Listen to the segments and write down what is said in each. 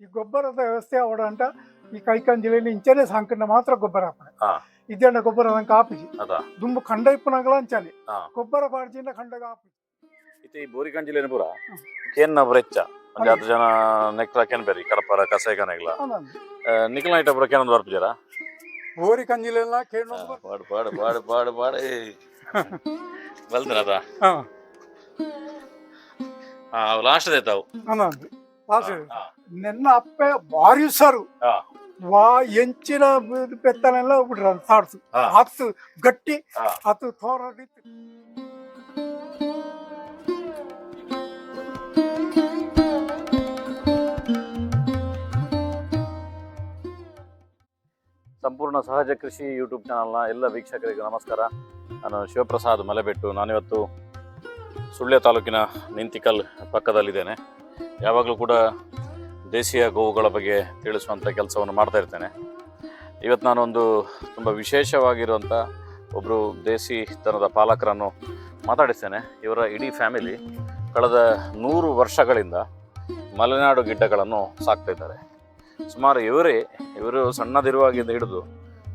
ಈ ಗೊಬ್ಬರದ ವ್ಯವಸ್ಥೆ ಅವಡಂಟ ಈ ಕೈಕಂಜಿಲೆಯಲ್ಲಿ ಇಂಚನೆ ಸಾಂಕನ್ನ ಮಾತ್ರ ಗೊಬ್ಬರ ಹಾಪಣೆ ಹಾ. ಇದ್ದೇಂಡ ಗೊಬ್ಬರ ನಂಗೆ ಆಪಿಜಿ ಅದ ದುಂಬು ಖಂಡ ಇಪ್ಪನಗಳ ಅಂಚನೆ ಹಾ. ಗೊಬ್ಬರ ಪಾಡ್ಜಿಂದ ಖಂಡಗ ಆಪಿಜಿ ಇತ್ತೆ ಈ ಬೋರಿ ಕಂಜಿಲೇನು ಪೂರ ಹ್ಮ್. ಕೇನ್ನ ಬರೆಚ್ಚ ಒಂಜಿ ಹತ್ತು ಜನ ನೆಕ್ರ ಕೇನ್ ಬೇರಿ ಕಡಪರ ಕಸೇಗನೆಗ್ಲ ನಿಖಿಲ್ ನೈಟ್ ಪೂರ ಕೇನೊಂದು ಬರ್ಪಿಜಾರ ಬೋರಿ ಕಂಜಿಲೆಲ್ಲ ಕೇಳಿ ಪಾಡು ಪಾಡು ಪಾಡು ಪಾಡು ಪಾಡು ಬಲ್ದಿನ ಅದ ಹಾ ಅವು ಲಾಸ್ಟ್ ದೇತಾವು ಅನ್ನಂದು ನಿನ್ನ ಅಪ್ಪೆ ಭಾರಿ ಸರು. ವಾ ಎಂಚಿನ ಬೆತ್ತನೆಲ್ಲ ಪೆತ್ತನೆಲ್ಲ ಬಿಡ್ರ ಹಾ. ಹತ್ತು ಗಟ್ಟಿ. ಹತ್ತು ತೋರಿತ್ತು ಸಂಪೂರ್ಣ ಸಹಜ ಕೃಷಿ ಯೂಟ್ಯೂಬ್ ಚಾನಲ್ನ ಎಲ್ಲ ವೀಕ್ಷಕರಿಗೆ ನಮಸ್ಕಾರ ನಾನು ಶಿವಪ್ರಸಾದ್ ಮಲೆಬೆಟ್ಟು ನಾನಿವತ್ತು ಸುಳ್ಯ ತಾಲೂಕಿನ ನಿಂತಿಕಲ್ ಪಕ್ಕದಲ್ಲಿದ್ದೇನೆ ಯಾವಾಗಲೂ ಕೂಡ ದೇಶೀಯ ಗೋವುಗಳ ಬಗ್ಗೆ ತಿಳಿಸುವಂಥ ಕೆಲಸವನ್ನು ಮಾಡ್ತಾ ಇರ್ತೇನೆ. ಇವತ್ತು ನಾನೊಂದು ತುಂಬ ವಿಶೇಷವಾಗಿರುವಂಥ ಒಬ್ಬರು ದೇಸಿ ತನದ ಪಾಲಕರನ್ನು ಮಾತಾಡಿಸ್ತೇನೆ. ಇವರ ಇಡೀ ಫ್ಯಾಮಿಲಿ ಕಳೆದ ನೂರು ವರ್ಷಗಳಿಂದ ಮಲೆನಾಡು ಗಿಡ್ಡಗಳನ್ನು ಸಾಕ್ತಾ ಇದ್ದಾರೆ. ಸುಮಾರು ಇವರೇ, ಇವರು ಸಣ್ಣದಿರುವಾಗಿಂದ ಹಿಡಿದು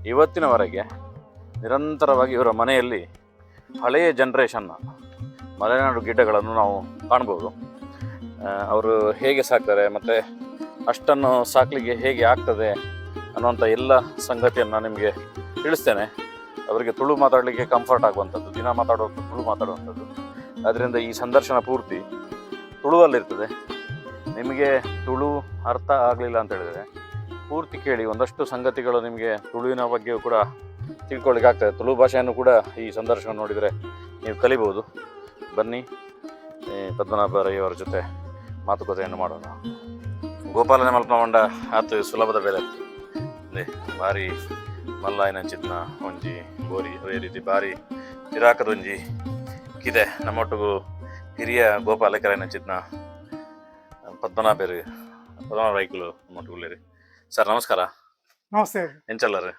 ಇವತ್ತಿನವರೆಗೆ ನಿರಂತರವಾಗಿ ಇವರ ಮನೆಯಲ್ಲಿ ಹಳೆಯ ಜನ್ರೇಷನ್ನ ಮಲೆನಾಡು ಗಿಡ್ಡಗಳನ್ನು ನಾವು ಕಾಣ್ಬೋದು. ಅವರು ಹೇಗೆ ಸಾಕ್ತಾರೆ ಮತ್ತು ಅಷ್ಟನ್ನು ಸಾಕಲಿಕ್ಕೆ ಹೇಗೆ ಆಗ್ತದೆ ಅನ್ನುವಂಥ ಎಲ್ಲ ಸಂಗತಿಯನ್ನು ನಾನು ನಿಮಗೆ ತಿಳಿಸ್ತೇನೆ. ಅವರಿಗೆ ತುಳು ಮಾತಾಡಲಿಕ್ಕೆ ಕಂಫರ್ಟ್ ಆಗುವಂಥದ್ದು, ದಿನ ಮಾತಾಡೋದು ತುಳು ಮಾತಾಡುವಂಥದ್ದು. ಅದರಿಂದ ಈ ಸಂದರ್ಶನ ಪೂರ್ತಿ ತುಳುವಲ್ಲಿರ್ತದೆ. ನಿಮಗೆ ತುಳು ಅರ್ಥ ಆಗಲಿಲ್ಲ ಅಂತ ಹೇಳಿದರೆ ಪೂರ್ತಿ ಕೇಳಿ ಒಂದಷ್ಟು ಸಂಗತಿಗಳು ನಿಮಗೆ ತುಳುವಿನ ಬಗ್ಗೆಯೂ ಕೂಡ ತಿಳ್ಕೊಳ್ಳಿಕ್ಕೆ ಆಗ್ತದೆ. ತುಳು ಭಾಷೆಯನ್ನು ಕೂಡ ಈ ಸಂದರ್ಶನ ನೋಡಿದರೆ ನೀವು ಕಲಿಬೋದು. ಬನ್ನಿ ಈ ಪದ್ಮನಾಭ ರೈ ಅವರ ಜೊತೆ ಮಾತುಕತೆಯನ್ನು ಮಾಡೋಣ. ಗೋಪಾಲನ ಮಲ್ಪಮಂಡ ಆತು ಸುಲಭದ ಬೆಲೆ ಅದೇ ಭಾರಿ ಮಲ್ಲಾಯನಂಚಿದ್ನ ಒಂಜಿ ಬೋರಿ ಅದೇ ರೀತಿ ಭಾರಿ ಚಿರಾಕದೊಂಜಿ ಇದೆ ನಮ್ಮೊಟ್ಟಿಗೂ ಹಿರಿಯ ಗೋಪಾಲಕರನಂಚಿದ್ನ ಪದ್ಮನಾಭರು ಪದ್ಮನಾಭ ರೈಕುಲು ನಮ್ಮೊಟ್ಟಿಗುಳ್ಳೇರಿ ಸರ್ ನಮಸ್ಕಾರ ನಮಸ್ತೆ ಎಂಚಲ್ಲರು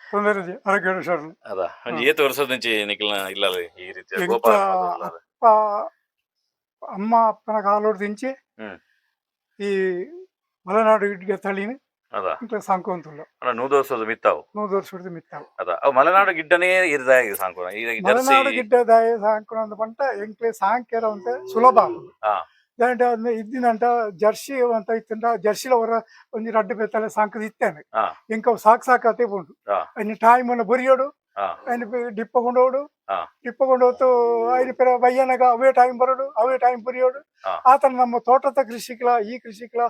ತೊಂದರೆ ಇಲ್ಲ ಆರೋಗ್ಯ ಹುಷಾರು ಅದ ಒಂಜಿ ಏತು ವರ್ಷದ నుంచి ನಿಖಿಲ್ನ ಇಲ್ಲ ಈ ರೀತಿಯ ಎಂತ ಗೋಪಾಲ ಅಪ್ಪ ಅಮ್ಮ ಈ ಮಲೆನಾಡು ಗಿಡ್ಗೆ ತಳಿನಿ ಅದ. ಇಂತ ಸಾಂಕುವಂತುಲ್ಲ ಅಣ್ಣ ನೂದು ವರ್ಷದ ಮಿತ್ತಾವು? ನೂರು ವರ್ಷ ಹಿಡಿದು ಮಿತ್ತಾವು. ಅದ. ಅವು ಮಲೆನಾಡು ಗಿಡ್ಡನೇ ಇರ್ದಾಗಿ ಸಾಂಕೋಣ ಈಗ ಮಲೆನಾಡು ಗಿಡ್ಡ ದಾಯ ಸಾಂಕುನ ಪಂಟ ಎಂಕ್ಲೆ ಸಾಂಕೇರ ಅಂತ ಸುಲಭ ಆಗುದು. ದಾಂಡ ಇದ್ದಿನಂಟ ಜರ್ಸಿ ಅಂತ ಇತ್ತಂಟ ಜರ್ಸಿಲ ಅವರ ಒಂಜಿ ರಡ್ಡು ಬೆತ್ತಲೆ ಸಾಂಕದ ಇತ್ತೇನೆ. ಇಂಕ ಸಾಕ್ ಸಾಕತೆ ಹಾ. ಅಯ್ನ ಟೈಮ್ ಅನ್ನು ಬರಿಯೋಡು. ఆయన డిప్పకుండోడు ఆ. డిప్పకుండోతూ ఆయన పేరు బయ్యనగా అవే టైం బరడు అవే టైం ಬರಿಯೋಡು ಆ. ಆತನ ನಮ್ಮ ತೋಟದ ಕೃಷಿಕಲ ಈ ಕೃಷಿಕಲ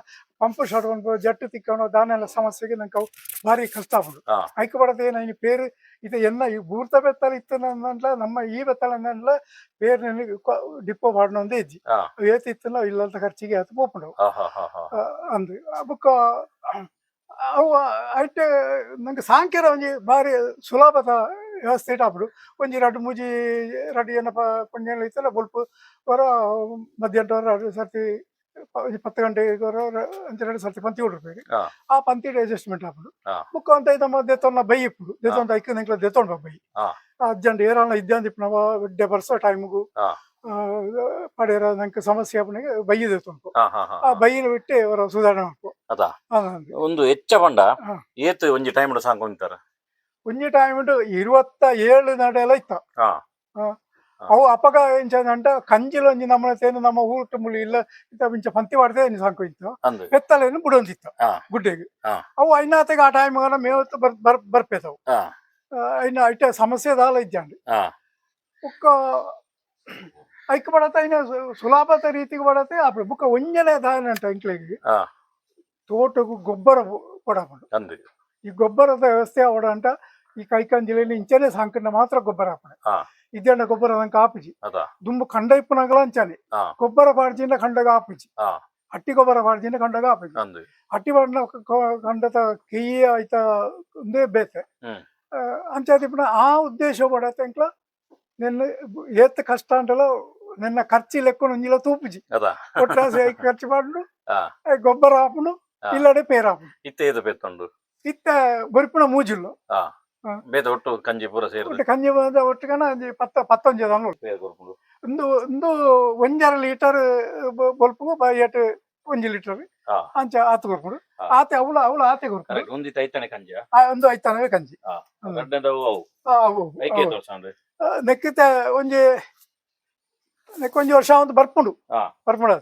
ಪಂಪ್ ಶಾಟ್ಕೊಂಡು ಜಟ್ಟು ತಿಕ್ಕೊಂಡು ದಾನೆಲ್ಲ ಸಮಸ್ಯೆಗೆ ನಂಗೆ ಅವು ಭಾರಿ ಕಷ್ಟ ಆಗ್ಬಿಡು ಆ. ಐಕ್ಯಪಡದೆ ನಾನು ಪೇರು ಇದು ಎನ್ನ ಈ ಬೂರ್ತ ಬೆತ್ತಲ ಇತ್ತು ನಂಟ್ಲ ನಮ್ಮ ಈ ಬೆತ್ತಲ ನಂಟ್ಲ ಪೇರು ನನಗೆ ಡಿಪ್ಪೋ ಪಾಡ್ನೊಂದೇ ಇಜ್ಜಿ ಆ. ಏತ್ ಇತ್ತಲ್ಲ ಇಲ್ಲಂತ ಖರ್ಚಿಗೆ ಅದು ಪೋಪುಂಡು ಹಾ ಹಾ ಹಾ ಹಾ ಅಂದು ಬುಕ್ಕ ಅವು ಐಟೆ ನಂಗೆ ಸಾಂಖ್ಯರ ಒಂಜಿ ಬಾರಿ ಸುಲಭದ ವ್ಯವಸ್ಥೆ ಇಟ್ಟಾಪಡು ಒಂಜಿ ರಡ್ಡು ಮೂಜಿ ರಡ್ಡು ಏನಪ್ಪ ಪಂಜೆಲ್ಲ ಇತ್ತಲ್ಲ ಬೊಲ್ಪ ಹೊರ ಮಧ್ಯಾಹ್ನ ಹೊರ ಸರ್ತಿ ಪ- ಒಂಜಿ ಪತ್ತು ಗಂಟೆಗೆ ಹೊರ ಅಂಚೆರಡು ಸರ್ತಿ ಪಂತಿ ಕೊಡಿರ್ಬೇಕು ಹಾ. ಆ ಪಂತಿ ಅಡ್ಜಸ್ಟ್ಮೆಂಟ್ ಆಪಡು ಹಾ. ಬುಕ್ಕ ಅಂತ ಇದ್ದಮ್ಮ ದೆತ್ತೊಂಡ ಬೈ ಇಪ್ಪಡು ದೆತ್ತೊಂದ ಐಕ ನಿಂಕ್ಲ ದೆತ್ತೊಂಡ ಬೈ ಹಾ. ಅಜ್ಜಂಡ್ ಏರಾಳ ಇದ್ದಂದಿಪ್ಪ ನಾವು ಡೆ ಬರ್ಸೋ ಟೈಮ್ಗು ಹಾ. ಪಡೆರ ನಂಗೆ ಸಮಸ್ಯೆ ಆಪನಿಗೆ ಬೈ ದೆತ್ತೊಂಡು ಹಾ ಹಾ ಹಾ ಆ ಬೈನ ಬಿಟ್ಟು ಅವರ ಸುಧಾರಣೆ ಮಾಡ್ಕೊ ಅದಾ? ಒಂದು ಹೆಚ್ಚ ಬಂಡ ಹಾ. ಏತ್ ಒಂಜಿ ಟೈಮ್ ಸಾಂಕೊಂತಾರ ಒಂಜಿ ಟೈಮ್ ಇರುವತ್ತ ಏಳು ನಡೆಯಲ್ಲ ಇತ್ತ. ಹಾ. ಅವು ಅಪಗ ಎಂಚಂದಂಟ ಕಂಜಿಲ ಒಂಜಿ ನಮ್ಮನ ಸೇನು ನಮ್ಮ ಊಟ ಮುಳಿ ಇಲ್ಲ ಇತ್ತ ಮಿಂಚ ಪಂತಿ ಮಾಡ್ತೇವೆ ಇನ್ನು ಸಾಕು ಇತ್ತು. ಅಂದು. ಬೆತ್ತಲೇನು ಬಿಡೊಂದಿತ್ತು ಹಾ. ಗುಡ್ಡೆಗೆ. ಹಾ. ಅವು ಐನಾತೆಗೆ ಆ ಟೈಮ್ ಮೇವತ್ತು ಬರ್ ಬರ್ ಬರ್ಪೇತವು ಹಾ. ಐನ ಇಟ್ಟ ಸಮಸ್ಯೆ ದಾಲ ಇದ್ದಂಡು ಹಾ. ಬುಕ್ಕ ಐಕ್ ಬಡತ ಐನ ಸು- ಸುಲಭದ ರೀತಿಗೆ ಬಡತೆ ಅಪ್ಪ ಬುಕ್ಕ ಒಂಜನೆ ದಾಯನಂಟ ಇಂಕ್ಲೆಗೆ ಹಾ. ತೋಟಗೂ ಗೊಬ್ಬರ ಕೊಡಬಂಡು ಅಂದು ಈ ಗೊಬ್ಬರದ ವ್ಯವಸ್ಥೆ ಅವಡಂಟ ಈ ಕೈಕಂಜಿಲೆಯಲ್ಲಿ ಇಂಚನೆ ಸಾಂಕನ್ನ ಮಾತ್ರ ಗೊಬ್ಬರ ಹಾಪಣೆ ಹಾ. ಇದ್ದೇಂಡ ಗೊಬ್ಬರ ನಂಗೆ ಆಪಿಜಿ ಅದ ದುಂಬು ಖಂಡ ಇಪ್ಪನಗಳ ಅಂಚನೆ ಹಾ. ಗೊಬ್ಬರ ಪಾಡ್ಜಿಂದ ಖಂಡಗ ಆಪಿಜಿ ಹಾ. ಹಟ್ಟಿ ಗೊಬ್ಬರ ಪಾಡ್ಜಿಂದ ಖಂಡಗ ಆಪಿಜಿ ಅಂದು ಹಟ್ಟಿ ಪಾಡಿನ ಖಂಡದ ಕಿಯ್ಯ ಆಯ್ತ ಒಂದೇ ಬೇತೆ ಹ್ಮ್. ಅಂಚಾದಿಪ್ಪನ ಆ ಉದ್ದೇಶ ಪಡತ್ತೆ ಇಂಕ್ಲ ನಿನ್ನ ಏತ್ ಕಷ್ಟ ಅಂಟಲ್ಲ ನಿನ್ನ ಖರ್ಚು ಲೆಕ್ಕ ಒಂಜಿಲ ತೂಪುಜಿ ಅದ ಒಟ್ಟಾಸೆ ಐಕ್ ಖರ್ಚು ಮಾಡ್ಲು ಹಾ. ಐ ಗೊಬ್ಬರ ಹಾಪುನು ಹಾ. ಇಲ್ಲಡೆ ಪೇರ್ ಹಾಪುನು ಇತ್ತೆ ಏದು ಪೆತ್ತೊಂಡು ಇತ್ತ ಬರಿಪುನ ಮೂಜಿಲ್ಲು ಬೇದ ಒಟ್ಟು ಕಂಜಿ ಪೂರ ಸೇರಿದ ಒಟ್ಟು ಕಂಜಿ ಬಂದ ಒಟ್ಟಿಗನ ಒಂಜಿ ಪತ್ತ ಪತ್ತೊಂಜಿ ಅದ ಬೇರೆ ಕೊರ್ಪುಂಡು ಒಂದು ಒಂದು ಒಂಜರ ಲೀಟರ್ ಬೊಲ್ಪುಗು ಬ ಏಟ್ ಒಂಜಿ ಲೀಟರ್ ಆ. ಅಂಚ ಆತು ಕೊರ್ಪುಡು. ಆತೆ ಅವಳು ಅವಳು ಆತೆ ಕೊರ್ಪುಡು ಕರೆಕ್ಟ್ ಒಂದಿ ತೈತಾನೆ ಕಂಜ ಆ, ಒಂದು ಐತಾನವೇ ಕಂಜಿ ಹ್ಮ್. ಗಡ್ಡೆದವು ಅವು ಐಕೆ ಅವು. ನೆಕ್ಕಿತ ಒಂಜಿ ಒಂಜಿ ವರ್ಷ ಒಂದು ಬರ್ಪುಂಡು. ಹಾ. ಬರ್ಪುಂಡು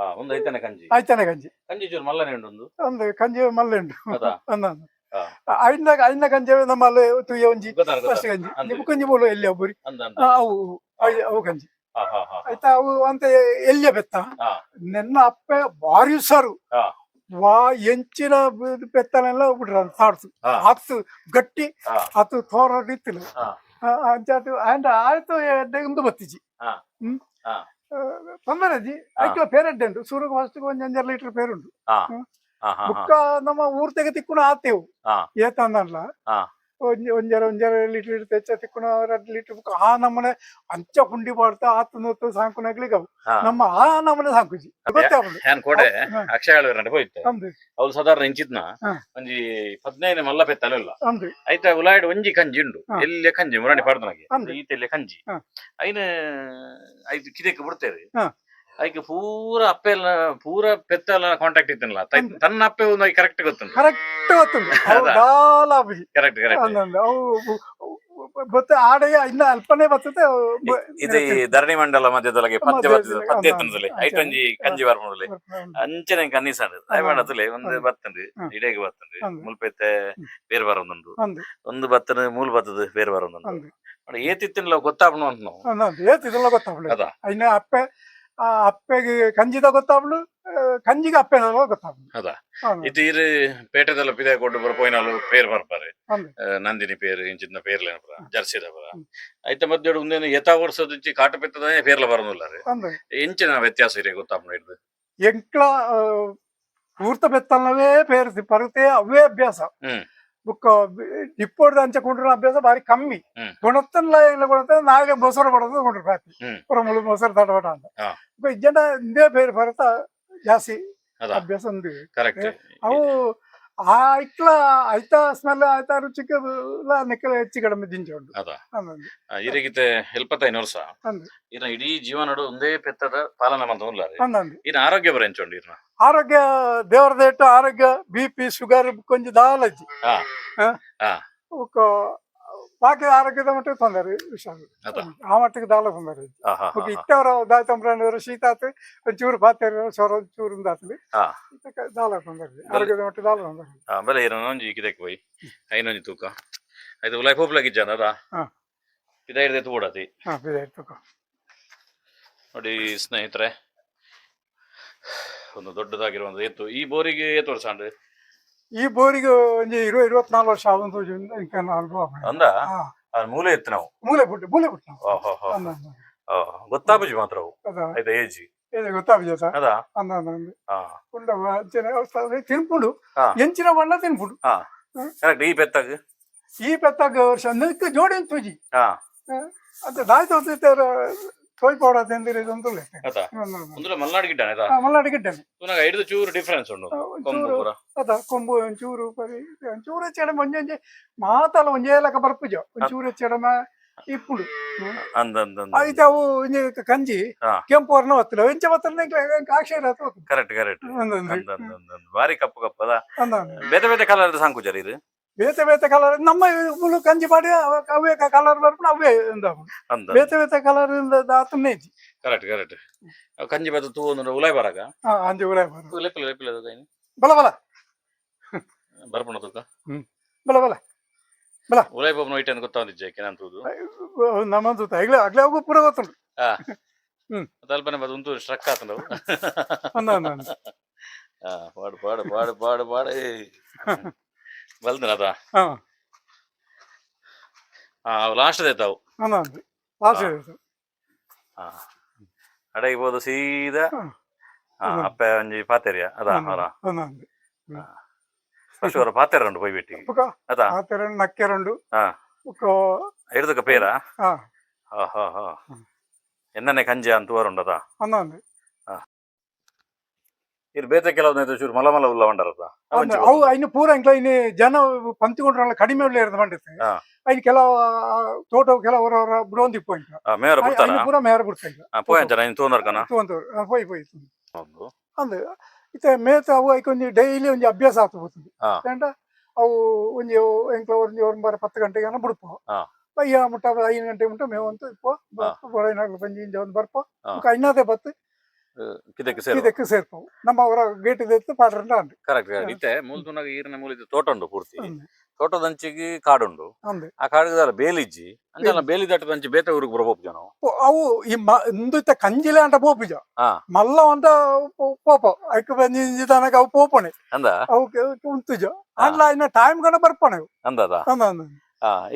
ಹಾ ಒಂದು ಐತನ ಕಂಜಿ. ಆಯ್ತಾನೆ ಕಂಜಿ. ಕಂಜಿ ಚೂರು ಮಲ್ಲನೆ ಉಂಡು ಒಂದು ಕಂಜಿ ಮಲ್ಲೆ ಉಂಡು ಅದಾ ಅಂದ ಹಾ. ಐನ ಐನ ಕಂಜಿ ನಮ್ಮಲ್ಲಿ ತುಯ್ಯ ಒಂಜಿ ಗೊತ್ತಾರ ಫಸ್ಟ್ ಕಂಜಿ. ನಿಮ್ ಕಂಜಿ ಬೋಲು ಎಲ್ಲಿ ಒಬ್ಬರಿ? ಅಂದ ಅವು ಅವು- ಅವು ಕಂಜಿ. ಹಾ ಹಾ ಹಾ. ಆಯ್ತಾ ಅವು ಅಂತ ಎಲ್ಲಿಯ ಬೆತ್ತ? ಹಾ. ನೆನ್ನ ಅಪ್ಪೆ ಭಾರಿ ಉಸಾರು ಹಾ. ವಾ ಎಂಚಿನ ಬ- ಬೆತ್ತನೆಲ್ಲ ಬಿಡ್ರ ತಾಡ್ತು ಹಾ. ಹತ್ತು ಗಟ್ಟಿ. ಹಾ. ಹತ್ತು ತೋರ ರೀತಿಲು ಹಾ. ಅಂಚಾತು ಅಂಡ್ ಆಯ್ತು ಎಡ್ಡೆ ಒಂದು ಬತ್ತಿಜಿ. ಹಾ. ಹ್ಮ್? ಹಾ. ತೊಂದರೆ ಜಿ ಹಾ. ಐಕ್ಲ ಪೇರೆಡ್ ಉಂಟು ಸೂರ್ಯ ಫಸ್ಟ್ ಒಂದ್ ಅಂಜರ್ ಲೀಟರ್ ಪೇರುಂಡು ಹಾ ಹಾ ಹಾ ಬುಕ್ಕ ನಮ್ಮ ಊರ್ ತೆಗೆ ತಿಕ್ಕುನ ಆತೇವು ಹಾ. ಏತಂದಲ್ಲ ಒಂದ್ ಒಂಜರ ಒಂಜರ ಲೀಟರ್ ಲೀಟರ್ ತೆಚ್ಚ ತಿಕ್ಕುನ ರಡ್ಡ್ ಲೀಟರ್ ಆ ನಮ್ಮನೆ ಅಂಚ ಹುಂಡಿ ಬಾಡ್ತಾ ಆತನೊತ್ತು ಸಾಂಕುನಾಗ್ಲಿಗ ನಮ್ಮ ಆ ನಮ್ಮನೆ ಸಾಂಕುಜಿ. ಗೊತ್ತಾಗುದು ಹ್ಯಾನ್ ಕೋಡೆ ಅಕ್ಷಯ ಹೇಳಿ ಹೋಯ್ತು ಅವ್ರು ಸಾಧಾರಣ ಇಂಚಿದ್ನ ಒಂಜಿ ಪದ್ನೈದು ಮಲ್ಲ ಪೆತ್ತಲ್ಲ ಐತ ಉಲಾಯ್ಡ್ ಒಂಜಿ ಕಂಜಿ ಉಂಡು. ಎಲ್ಲೆ ಕಂಜಿ ಮುರಾಣಿ ಪಾಡ್ದನಾಗೆ ಈತ ಕಂಜಿ. ಐನ ಐದು ಕಿದಕ್ಕೆ ಬಿಡ್ತೇವೆ. ಐಕೆ ಪೂರ ಅಪ್ಪೆ ಎಲ್ಲ ಪೂರ ಪೆತ್ತ ಎಲ್ಲ ಕಾಂಟ್ಯಾಕ್ಟ್ ಇತ್ತನಲ್ಲ ತನ್ನ ಅಪ್ಪೆ ಒಂದು ಕರೆಕ್ಟ್ ಗೊತ್ತುಂಟು. ಕರೆಕ್ಟ್ ಗೊತ್ತುಂಟು. ಕರೆಕ್ಟ್ ಕರೆಕ್ಟ್ ಬತ್ತ ಆಡೆಯ ಇನ್ನ ಅಲ್ಪನೇ ಬರ್ತದೆ ಇದು ಈ ಧರಣಿ ಮಂಡಲ ಮಧ್ಯದೊಳಗೆ ಪದ್ಯ ಬರ್ತದೆ ಪದ್ಯ ಎತ್ತನದಲ್ಲಿ ಐಟೊಂಜಿ ಕಂಜಿ ಬರ್ಮದಲ್ಲಿ ಅಂಚನೆ ಕನ್ನಿಸಾಂಡ್ ದಯಮಾಡ ಅತಲೆ ಒಂದು ಹ್ಮ್. ಇಡೆಗೆ ಬತ್ತಂಡು ಹ್ಮ್. ಮುಲ್ಪೆತ್ತೆ ಬೇರೆ ಬರೋದುಂಡು ಅಂದು ಒಂದು. ಬತ್ತನ ಮೂಲ ಬತ್ತದ ಬೇರೆ ಬರೋದುಂಡು ಅಂದು ನೋಡಿ ಏತಿತ್ತಿನ ಗೊತ್ತಾಪಣ ಅಂತ ನಾವು. ಏತಿದ್ದಲ್ಲ ಏತ್ ಗೊತ್ತಾಗ್ಲಿ ಅದ ಇನ್ನ ಅಪ್ಪೆ ಆ ಅಪ್ಪೆಗೆ ಕಂಜಿದ ಗೊತ್ತಾಗ್ಲು ಕಂಜಿಗೆ ಅಪ್ಪೆ ಗೊತ್ತಾಗ್ಲು ಅದ ಇದು ಇರು ಪೇಟೆದಲ್ಲ ಪಿದೆ ಕೊಟ್ಟು ಬರ ಪೋಯಿನಾಲು ಪೇರ್ ಬರ್ಪಾರೆ ನಂದಿನಿ ಪೇರ್ ಇಂಚಿನ ಪೇರ್ಲ ಬರ ಜರ್ಸಿದ ಬರ ಐತೆ ಮಧ್ಯ ಒಂದೇನು ಯಥಾ ವರ್ಷದ ಕಾಟ ಪೆತ್ತದ ಪೇರ್ಲ ಬರೋದಿಲ್ಲ ರೀ? ಅಂದು ಎಂಚಿನ ವ್ಯತ್ಯಾಸ ಇರಿ ಗೊತ್ತಾಪಣ ಹಿಡ್ದು. ಎಂಕ್ಲ ಆ, ಪೂರ್ತ ಬೆತ್ತಲ್ಲವೇ ಪೇರ್ಸಿ ಪರತೆ ಅವೇ ಅಭ್ಯಾಸ. ಹ್ಮ್. ಬುಕ್ಕ ಡಿಪ್ಪೋಡ್ದ ಅಂಚೆ ಕೊಂಡ್ರ ಅಭ್ಯಾಸ ಬಾರಿ ಕಮ್ಮಿ. ಗುಣತನ ಇಲ್ಲ ಗುಣತ್ತ ನಾವೇ ಮೊಸರು ಕೊಂಡ್ರು ಬಾತಿ ಪುರ ಮುಳು ಮೊಸರು ತಡಬಟ ಅಂತ. ಇಜ್ಜಂಡ ಇಂದೇ ಬೇರೆ ಭರತ ಜಾಸ್ತಿ ಅಭ್ಯಾಸ ಕರೆಕ್ಟ್ ಅವು ಆ ಐಕ್ಲ ಐತ ಸ್ಮೆಲ್ ಆಯ್ತ ರುಚಿಗೆ ನೆಕ್ಕಲ ಹೆಚ್ಚು ಕಡಿಮೆ ದಿಂಜ ಉಂಟು. ಈ ರೀತಿ ಹೆಲ್ಪತ್ತ ಐನೂರು ಅಂದು ಇನ್ನ ಇಡೀ ಜೀವನಡು ಒಂದೇ ಪೆತ್ತದ ಪಾಲನೆ ಮಂತ ಆರೋಗ್ಯ ಇನ್ನ ಆರೋಗ್ಯ ಬರೆಂಚೋಂಡು ಇರ್ನ? ಆರೋಗ್ಯ ದೇವ್ರದ ಇಟ್ಟು ಆರೋಗ್ಯ ಬಿ ಪಿ ಶುಗರ್ ಕೊಂಚ ದಾಲಜ್ಜಿ ಬಾಕಿ ಆರೋಗ್ಯದ ಮಟ್ಟಿಗೆ ತೊಂದರೆ ವಿಷಯ ಆ ಮಟ್ಟಿಗೆ ದಾಲ ತೊಂದರೆ ಇತ್ತು ಇಟ್ಟವರು ದಾತಂಬ್ರಣ್ಣವರು ಶೀತ ಆತು ಒಂಚೂರು ಬಾತೇರಿ ಸೊರ ಚೂರು ದಾತಲಿ ದಾಲ ತೊಂದರೆ ಆರೋಗ್ಯದ ಮಟ್ಟಿಗೆ ದಾಲ ತೊಂದರೆ ಆಮೇಲೆ ಏನೊಂದು ಇದಕ್ಕೆ ಹೋಯ್. ಐನೊಂದು ತೂಕ. ಇದು ಲೈಫ್ ಹೋಪ್ಲಾಗಿ ಜನರ? ಹಾ. ಹಿಡಿದೆ ತೂಕ. ನೋಡಿ ಸ್ನೇಹಿತರೆ. ಒಂದು ದೊಡ್ಡದಾಗಿರೋ ಒಂದು ಏತು ಈ ಬೋರಿಗೆ ಏತು ವರ್ಷ ಅಂದ್ರೆ? ಈ ಬೋರಿಗೆ ಒಂಜಿ ಇರುವ ಇರುವತ್ನಾಲ್ಕು ವರ್ಷ ಆಗೊಂದು ಇಂಕ. ಅಂದ? ಮೂಲೆ ಎತ್ತು ನಾವು? ಮೂಲೆ ಬಿಟ್ಟು ಮೂಲೆ ಬಿಟ್ಟು. ಗೊತ್ತಾಬುಜಿ ಮಾತ್ರ ಅವು? ಆಯ್ತಾ ಏಜಿ? ಇದು ಅಂದ. ಅಂದ? ಉಂಡ ಅಂಚನೆ ತಿನ್ಪುಡು. ಎಂಚಿನ ಬಣ್ಣ ತಿನ್ಪುಡು ಕರೆಕ್ಟ್ ಈ ಬೆತ್ತಾಗ? ಈ ಪೆತ್ತಾಗ ವರ್ಷ ನಿಲ್ಕ ಜೋಡಿ ತುಜಿ. ಹಾ. ಅಂತ ದಾಯ್ತು ತೋಯ್ ಪೌಡ ತಿಂದಿರಿ ಇದೊಂದುಲೆ ಅದ ಒಂದುಲ ಮಲ್ನಾಡ್ ಗಿಡ್ಡ ಅದ ಮಲ್ನಾಡ್ ಚೂರು ಡಿಫರೆನ್ಸ್ ಉಂಡು ಕೊಂಬು ಪೂರ. ಅದ ಕೊಂಬು ಒಂಚೂರು ಪರಿ ಒಂಚೂರು ಹೆಚ್ಚಡ ಒಂಜೆ ಒಂಜೆ ಮಾತಲ್ಲ ఇప్పుడు అయితే అవు కంజి కెంపు వర్ణ వత్తులు ఎంచ వత్తులు కాక్షే కరెక్ట్ కరెక్ట్ భారీ కప్పు ಬೇರೆ ಬೇರೆ ಕಲರ್ ಸಂಕುಜರ್ ಬೇತೆ ಬೇತೆ ಕಲರ್ ನಮ್ಮ ಮುಳು ಕಂಜಿ ಮಾಡಿ ಅವೇ ಕಲರ್ ಬರ್ಬೋದು ಅವೇ ಇಂದ ಅಂದ ಬೇತೆ ಬೇತೆ ಕಲರ್ ದಾತನ್ನೇ ಕರೆಕ್ಟ್ ಕರೆಕ್ಟ್ ಕಂಜಿ ಬತ್ತು ತೂ ಒಂದು ಉಲಾಯ್ ಬರಾಗ? ಅಂಜಿ ಉಳೆ ಬರ ಅದ ಕೈನಿ ಬಲ ಬಲ. ಬರ್ಪುಣ ತೂಕ? ಬಲ ಬಲ. ಬಲ. ಉಲಾಯ್ ಬಾಬು ಐಟ ಅಂತ ಗೊತ್ತಾಂದಿಜ್ಜೆ ಕೆನಂತೂದು ನಮ್ಮದು ಆಗ್ಲೇ ಆಗ್ಲೇ ಅವು ಪೂರ ಗೊತ್ತುಂಟು. ತಲ್ಪನೆ ಬದು ಒಂದು ಸ್ಟ್ರಕ್ ಆತ ನಾವು ಅಣ್ಣ ಅಂದ ಆ ಹಾ ಪಾಡು ಪಾಡು ಪಾಡು ಪಾಡು ಪಾಡು ಬಲ್ದಿನ ಅದ ಲಾಸ್ಟ್ ಆಯ್ತಾವು ಅಡಗಿಬೋದು ಸೀದಾ ಅಪ್ಪ ಒಂಜಿ ಪಾತೆರಿಯ ಅದ ಅವರ ಫಸ್ಟ್ ಅವರ ಪಾತೆರ ಉಂಡು ಪೋಯಿ ಬೆಟ್ಟಿ ಅದ ಪಾತೆರ ನಕ್ಕೆರ ಉಂಡು ಹಿಡಿದಕ್ಕ ಪೇರ ಎನ್ನನೆ ಕಂಜೆ ಅಂತ ತೋರುಂಡದ ಇಲ್ಲಿ ಬೇತೆ ಕೆಲವೊಂದು ಶುರು ಮಲಮಲ ಉಲ್ಲ ಮಂಡರತ ಅವು ಇನ್ನು ಪೂರ ಇಂಕ್ಲ ಇನ್ನು ಜನ ಪಂತಿಕೊಂಡ್ರಲ್ಲ ಕಡಿಮೆ ಉಳ್ಳ ಇರೋದು ಮಾಡಿರ್ತೀನಿ ಐನ್ ಕೆಲವು ತೋಟ ಕೆಲವರವರ ಬಿಡೋಂದಿ ಪೋಯಿಂಟ್ ಮೇಯರ್ ಬಿಡ್ತಾನ ಪೂರ ಮೇಯರ್ ಬಿಡ್ತಾನೆ ಪೋಯಿಂಟ್ ಜನ ಇನ್ನು ತೋಂದರ್ಕನ ಪೋಯ್ ಪೋಯ್ ಅಂದು ಇತ್ತೆ ಮೇತ ಅವು ಐಕ ಒಂದು ಡೈಲಿ ಒಂದು ಅಭ್ಯಾಸ ಆತು ಬರ್ತದೆ ಏಂಟ ಅವು ಒಂದು ಎಂಕ್ಲ ಒಂದು ಒಂಬಾರ ಪತ್ತು ಗಂಟೆಗೆ ಏನೋ ಬಿಡ್ಪೋ. ಅಯ್ಯ ಮುಟ್ಟ ಐದು ಗಂಟೆ ಮುಟ್ಟ ಮೇವಂತ ಇಪ್ಪ. ಇಪ್ಪೋ ಬರ ಬಂದಿ ಪಂಜಿ ಒಂದು ಬರ್ಪೋ. ಐನಾದೆ ಬತ್ತು. ಕಿದಕ್ಕೆ ಸೇರು ಇದಕ್ಕೆ ಸೇರ್ಪವು ನಮ್ಮ ಅವರ ಗೇಟ್ ಇದೆ ಪಾಡ್ರಂಡ ಅಂದ್. ಕರೆಕ್ಟ್ ಹಾ. ಇತ್ತೆ ಮೂಲ್ತುನಾಗ ಈರಿನ ಮೂಲ ಇದು ತೋಟ ಉಂಡು ಪೂರ್ತಿ. ತೋಟದ ತೋಟದಂಚಿಗೆ ಕಾಡುಂಡು ಅಂದ್. ಆ ಕಾಡಿಗೆ ಬೇಲಿಜ್ಜಿ. ಅಂಚಲ್ಲ ಬೇಲಿ. ದಾಟದಂಚಿ ಬೇತೆ ಊರಿಗೆ ಬರಬಹುದು ಜನ? ಅವು ಈ ಮ ಇಂದು ಇತ್ತ ಕಂಜಿಲೆ ಅಂಟ ಪೋಪಿಜ. ಮಲ್ಲ ಅಂತ ಪೋಪ. ಐಕ್ ಬಂದಿ ತನಕ ಅವು ಪೋಪಣೆ. ಅಂದ? ಅವು ಉಂತುಜ ಅಲ್ಲ ಇನ್ನ ಟೈಮ್ ಗಣ ಬರ್ಪಣೆ ಅಂದದ? ಅಂದ.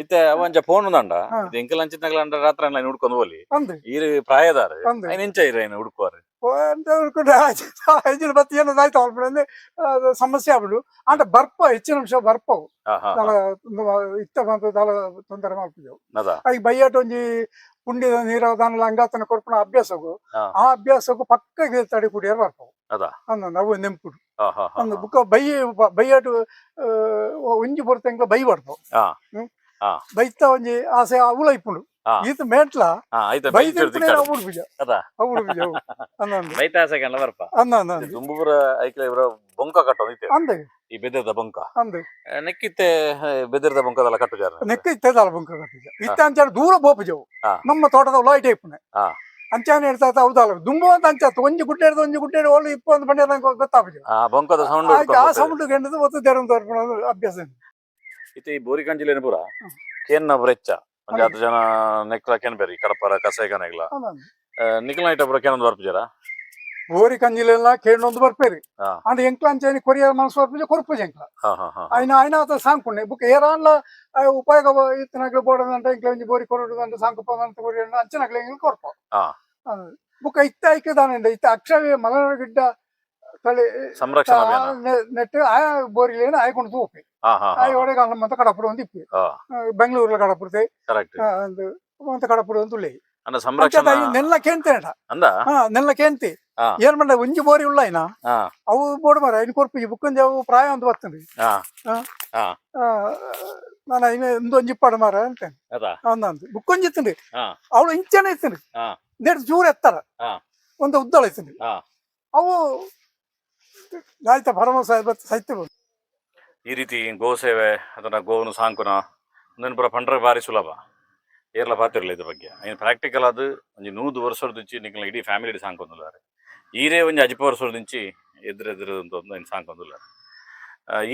ಇತ್ತೆ ಅವಂಚ ಫೋನ್ ದಂಡ ಹಾ. ಇದು ಎಂಕಲ್ ಅಂಚಿನಾಗಲ ಅಂಡ ರಾತ್ರಿ ಎಲ್ಲ ಹುಡ್ಕೊಂಡು ಹೋಲಿ ಅಂದ್ ಈರು ಪ್ರಾಯದಾರ ಅಂದ್ ಐನ್ ಇಂಚ ಇರ ಏನು ಹುಡುಕುವಾರ ಅಂತ ಹೇಳ್ಕೊಂಡು ಐಜಿನ ಬತ್ತಿ ಏನೋ ಆಯ್ತು ಅವ್ರ ಅಂದ್ರೆ ಅದು ಸಮಸ್ಯೆ ಆಗ್ಬಿಡು ಅಂಟ ಬರ್ಪ ಹೆಚ್ಚಿನ ಅಂಶ ಬರ್ಪವು ಹಾ ಹಾ ದಳ ಇತ್ತ ಬಂತು ದಳ ತೊಂದರೆ ಮಾಡ್ತಿದ್ದೆವು ಅದ ಈಗ ಬೈಯಾಟ ಒಂಜಿ ಪುಂಡಿದ ನೀರ ದಾನಲ ಅಂಗಾತನ ಕೊರ್ಪುನ ಅಭ್ಯಾಸಗು ಹಾ. ಆ ಅಭ್ಯಾಸಗು ಪಕ್ಕಗೆ ತಡಿ ಕುಡಿಯರ್ ಬರ್ಪವು ಅದ. ಅಂದ ನಾವು ನೆಂಪುಡು ಹಾ ಹಾ ಹಾ ಅಂದ್ ಬುಕ್ಕ ಬೈ ಬೈಯಾಟು ಆ, ಒಂಜಿ ಬರ್ತಂಗ್ಲ ಬೈ ಬರ್ತಾವ ಹಾ. ಹ್ಮ್ ಹಾ. ಬೈತ ಒಂಜಿ ಆಸೆ ಉಲ ಇಪ್ಪುಂಡು. ಈತ ಮೇಟ್ಲ? ಹಾ ಆಯ್ತು ಬೈ ಬೈತಿರ್ತಿ ತಿರ್ಪುನೆ ಕಾಡು. ಅವ್ಡು ಬಿಜ. ಅವ್ಡು ಬಿಜ ಅಂದ ಅಂದ ಬೈತಾಸಕಲ್ಲ ಬರ್ಪ. ಅಂದ ಅಂದ ತುಂಬುರ ಐಕ್ಲ ಇವರ ಬೊಂಕ ಕಟ್ಟೋದು ಇತ್ತೆ ಅಂದೆ. ಈ ಬೆದರ್ದ ಬೊಂಕ. ಅಂದೆ. ನೆಕ್ಕಿತ್ತೆ ಬೆದರ್ದ ಬೊಂಕದಲ್ಲ ಕಟ್ಟುಜಾರ ನೆಕ್ಕ ಇತ್ತದ ಬಂಕ ಕಟ್ಟಿಜ. ಇತ್ತ ಅಂಚಾರ ದೂರ ಬೋಪುಜವು ನಮ್ಮ ತೋಟದ ಲೈಟ್ ಇಪ್ಪುನೆ. ಹಾ. ಅಂಚಾನೆ ಹೇಳ್ತಾ ಹೌದಲ್ಲ ದುಂಬು ಅಂತ ಅಂಚಾತ ಒಂಜಿ ಗುಡ್ಡೆ ಹಿಡಿದು ಒಂಜಿ ಗುಡ್ಡೆ ಹಿಡಿದು ಒಳ್ಳೆ ಇಪ್ಪ ಅಂತ ಬಂಡೆ ನಂಗೆ ಗೊತ್ತಾಗ್ಬಿಟ್ಟು ಆ ಬೊಂಕದ ಸೌಂಡ್ ಆ ಸೌಂಡ್ ಗಂಡದು ಮತ್ತು ದೇರಂತ ತೋರ್ಪಣದು ಅಭ್ಯಾಸ. ಇತ್ತೆ ಈ ಬೋರಿಕಂಜಿಲೇನ ಪೂರ? ಕೇನ್ನ ಬರೆಚ್ಚ ಒಂಜಿ ಆತ್ ಜನ ನೆಕ್ಲ ಕೆನ್ ಬೇರಿ ಕಡಪರ ಕಸಾಯಿ ಕನೆಗ್ಲ ನಿಕಲ್ನ ಐಟ ಪೂರ ಕೇನೊಂದು ಬರ್ಪಿಜರ ಬೋರಿ. ಕಂಜಿಲೆಲ್ಲ ಕೇಳೊಂದು ಬರ್ಪೇರಿ ಅಂಡ್ ಎಂಕ್ಲಾಂಚೇನಿ ಕೊರಿಯ ಮನಸ್ಸು ಬರ್ಪಿಜ ಕೊರ್ಪುಜ ಎಂಕ್ಲ. ಐನ ಐನ ಆತ ಸಾಂಕುಣ್ಣೆ ಬುಕ್ ಏರಾನ್ಲ ಉಪಯೋಗ ಇತ್ತನಾಗ್ಲು ಬೋಡದಂಟ ಎಂಕ್ಲ ಒಂಜಿ ಬೋರಿ ಕೊರಡುದಂತ ಸಾಂಕುಪದಂತ ಕೊರಿಯ ಅಂಚನಾಗ್ಲೆ ಎಂಕ್ಲ ಕೊರ್ಪ. ಬುಕ್ ಇತ್ತ ಐಕ್ಯದಾನಂಡ ಇತ್ತ ಅಕ್ಷಯ ಮಲನಗಿಡ್ಡ ತಳಿ ಸಂರಕ್ಷಣಾ ಅಭಿಯಾನ. ನೆಟ್ಟು ಆ ಬೋರಿಲೇನು ಆಯ್ಕೊಂಡು ತೂಪಿ. ಹಾ ಹಾ ಆ ಒಡೆ ಕಾಲ ಮಂತ ಕಡಪುಡು ಒಂದು ಇಪ್ಪಿ. ಹಾ. ಬೆಂಗಳೂರ್ಲ ಕಡಪುಡುತ್ತೆ ಕರೆಕ್ಟ್ ಒಂದು ಮಂತ ಕಡಪುಡು ಒಂದು ಅಂದ ಸಂರಕ್ಷಣಾ ನೆಲ್ಲ ಕೇಂತೇನಟ ಅಂದ? ಹಾ ನೆಲ್ಲ ಕೇಂತಿ ಏನ್ ಮಾಡ ಒಂಜಿ ಬೋರಿ ಉಳ್ಳಾಯ್ನ ಹಾ. ಅವು ಬೋಡ್ ಮಾರ ಇನ್ ಕೊರ್ಪಿ ಬುಕ್ಕಂದ ಅವು ಪ್ರಾಯ ಒಂದು ಬರ್ತದೆ ಹಾ. ಹಾ. ನಾನು ಇನ್ನು ಒಂದು ಒಂಜಿ ಇಪ್ಪಾಡು ಮರ ಅಂತ ಅದ? ಅಂದಂದು ಬುಕ್ಕೊಂಜಿ ಇತ್ತಂಡಿ ಹಾ. ಅವಳು ಇಂಚನೆ ಇತ್ತಂಡಿ ನೆಟ್ ಜೂರ್ ಎತ್ತಾರ. ಒಂದು ಉದ್ದಳ ಇತ್ತಂಡಿ ಹಾ. ಅವು ಆಯ್ತ ಬತ್ ಸೈತ ಈ ರೀತಿ ಗೋ ಸೇವೆ, ಅದನ್ನ ಗೋವನ್ನು ಸಾಂಕುನ ಪೂರ ಪಂಡ್ರೆ ಬಾರಿ ಸುಲಭ. ಏರ್ಲ ಪಾತಿರಲಿಲ್ಲ ಇದ್ರ ಬಗ್ಗೆ. ಏನು ಪ್ರಾಕ್ಟಿಕಲ್ ಅದು ಒಂದು ನೂದು ವರ್ಷದಿಂಚಿ ನಿಕ್ಲ ಇಡೀ ಫ್ಯಾಮಿಲಿ ಸಾಂಕೊಂದುಲ್ಲಾರೆ ಈರೇ ಒಂಜಿ ಅಜಿಪ ವರ್ಷದಿಂಚಿ ಎದುರೆದುರು ಅಂತ ಒಂದು ಏನು ಸಾಂಕೊಂದುಲ್ಲಾರೆ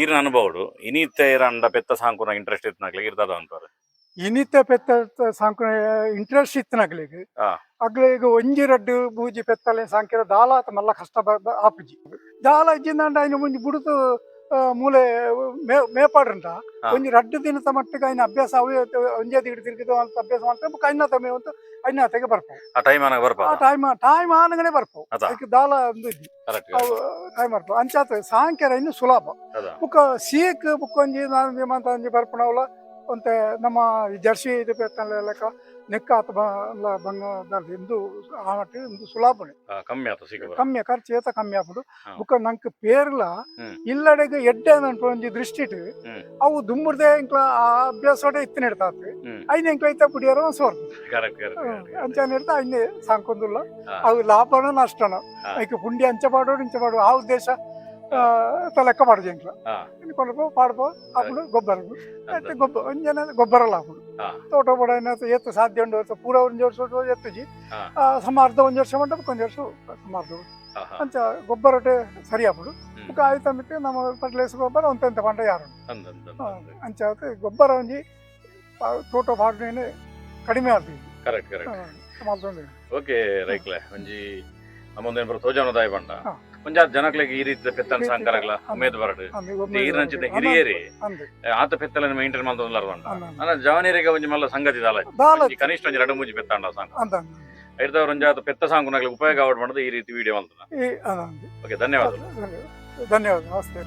ಈರಿನ ಅನುಭವಡು ಇನಿತ್ತೆ ಅಂಡ ಪೆತ್ತ ಸಾಂಕುನ ಇಂಟ್ರೆಸ್ಟ್ ಇತ್ತು ನಾಗ್ಲಿಗೆ ಇರ್ತದ ಅಂತಾರೆ ಇನಿತ್ತ ಪೆತ್ತ ಸಾಂಕ್ರ ಇಂಟ್ರೆಸ್ಟ್ ಇತ್ತನಗ್ಲಿಗ್ ಅಗ್ಲಿಗ ಒಂಜಿ ರಡ್ಡು ಮೂಜಿ ಪೆತ್ತಲೆ ಸಾಂಕಿರ ದಾಲ ಆತ ಮಲ್ಲ ಕಷ್ಟ ಆಪುಜಿ. ದಾಲ ಇಜ್ಜಿಂದಾಂಡ ಐನ ಒಂಜಿ ಬುಡುತು ಮೂಲೆ ಮೇಪಾಡ್ರಂಡ ಒಂಜಿ ರಡ್ಡು ದಿನದ ಮಟ್ಟಿಗೆ ಐನ ಅಭ್ಯಾಸ ಅವೆ ಒಂಜೇ ದಿಗಿಡ್ ತಿರುಗಿದ ಅಂತ ಅಭ್ಯಾಸ ಮಾಡ್ತೇವೆ ಕೈನ ತಮ್ಮಿ ಅಂತ ಐನ ತೆಗೆ ಬರ್ಪವು. ಆ ಟೈಮ್ ಆನಗ ಆ ಟೈಮ್ ಟೈಮ್ ಆನಗನೆ ಬರ್ಪವು. ಅದಕ್ಕೆ ದಾಲ ಒಂದು ಇದ್ದಿ ಟೈಮ್ ಬರ್ಪವು ಅಂಚಾತ ಸಾಂಕ್ಯರ ಇನ್ನು ಸುಲಭ. ಬುಕ್ಕ ಸೀಕ್ ಬುಕ್ಕ ಒಂಜಿ ನಾನು ಅಂತ ಅಂಜಿ ಬರ್ಪಣವಲ್ಲ ಒಂತೆ ನಮ್ಮ ಜರ್ಸಿ ಇದು ಲೆಕ್ಕ ನೆಕ್ಕ ಆತ ಬಂಗದಲ್ಲಿ ಇಂದು ಆ ಮಟ್ಟಿಗೆ ಇಂದು ಸುಲಭನೆ ಕಮ್ಮಿ ಆತ ಸಿಗ ಕಮ್ಮಿ ಖರ್ಚು ಏತ ಕಮ್ಮಿ ಆಗ್ಬೋದು. ಬುಕ್ಕ ನಂಕ್ ಪೇರ್ಲ. ಇಲ್ಲಡೆಗೆ ಎಡ್ಡೆ ಅನ್ಪು ಒಂಜಿ ದೃಷ್ಟಿ ಇಟ್ಟು. ಅವು ದುಮ್ಮುರ್ದೆ ಇಂಕ್ಲ ಆ ಅಭ್ಯಾಸ ಇತ್ತಿನ ಇಡ್ತಾತ್ ಹ್ಮ್. ಐದು ಇಂಕ್ಲ ಐತ ಪುಡಿಯಾರ ಸೋರ್ ಅಂಚಾನ ಇಡ್ತಾ ಐನೆ ಸಾಂಕೊಂದುಲ್ಲ. ಅವು ಲಾಭನ ನಷ್ಟನ. ಐಕ್ ಐಕ ಪುಂಡಿ ಅಂಚ ಮಾಡೋರು ಇಂಚ ಮಾಡೋರು ಆ ಉದ್ದೇಶ లెక్క పాడు దీంట్లో కొనుక్కో పాడుకో ಗೊಬ್ಬರ గొబ్బరలు అయితే గొబ్బ ಒಂದಿನ ಗೊಬ್ಬರಲ್ಲ ಹಾಕೊಂಡು ತೋಟ ಬಡ ಎತ್ತು ಸಾಧ್ಯ ಉಂಡು ವರ್ಷ ಪೂರ ಒಂದು ವರ್ಷ ಎತ್ತುಜಿ. ಸಮಾರ್ಧ ಒಂದು ವರ್ಷ ಮಂಟಪ ಕೊಂದು ವರ್ಷ ಸಮಾರ್ಧ ಅಂತ ಗೊಬ್ಬರ ಸರಿ ಹಾಕೊಂಡು ಆಯ್ತು ಅಂದ್ಬಿಟ್ಟು ನಮ್ಮ ಪಟ್ಲೇಸ್ ಗೊಬ್ಬರ ಅಂತ ಅಂತ ಪಂಡ ಯಾರು ಅಂಚ ಗೊಬ್ಬರ ಒಂಜಿ ತೋಟ ಪಾಡ್ನೇನೆ ಕಡಿಮೆ ಆಗ್ತದೆ ಕರೆಕ್ಟ್ ಕರೆಕ್ಟ್ ಓಕೆ ರೈಕ್ಲೆ ಒಂಜಿ ನಮ್ಮ ಒಂದು ತೋಜಾನದಾಯ ಬಂಡ ಹಾ. ಜನಗಳಿಗೆ ಈ ರೀತಿ ಪೆತ್ತನ ಸಾಂಕರಗ್ಲ ಉಮೇದ್ ಬರಡು ಈರ್ನಂಚಿದ ಹಿರಿಯರಿ ಆತ ಪೆತ್ತಲನ್ನ ಮೇಂಟೈನ್ ಮಾಡ್ತೊಂದುಲ್ಲಾರ ಅಂದ್ರೆ ಅಂದ ಅನ್ನ ಜವನಿರಿಗೆ ಒಂಜಿ ಮಲ್ಲ ಸಂಗತಿ ದಾಲ ಕನಿಷ್ಠ ಒಂಜಿ ಎರಡು ಮೂಜಿ ಪೆತ್ತಾಂಡ ಸಾಂಗ್ ಅಂತ ಒಂಜಿ ಒಂಜಾತ ಪೆತ್ತ ಸಾಂಗುನಾಗ್ಲಿ ಉಪಯೋಗ ಆವಡ್ ಮಾಡೋದು ಈ ರೀತಿ ವಿಡಿಯೋ ಅಂತ ಓಕೆ ಧನ್ಯವಾದ ಧನ್ಯವಾದ ನಮಸ್ತೆ.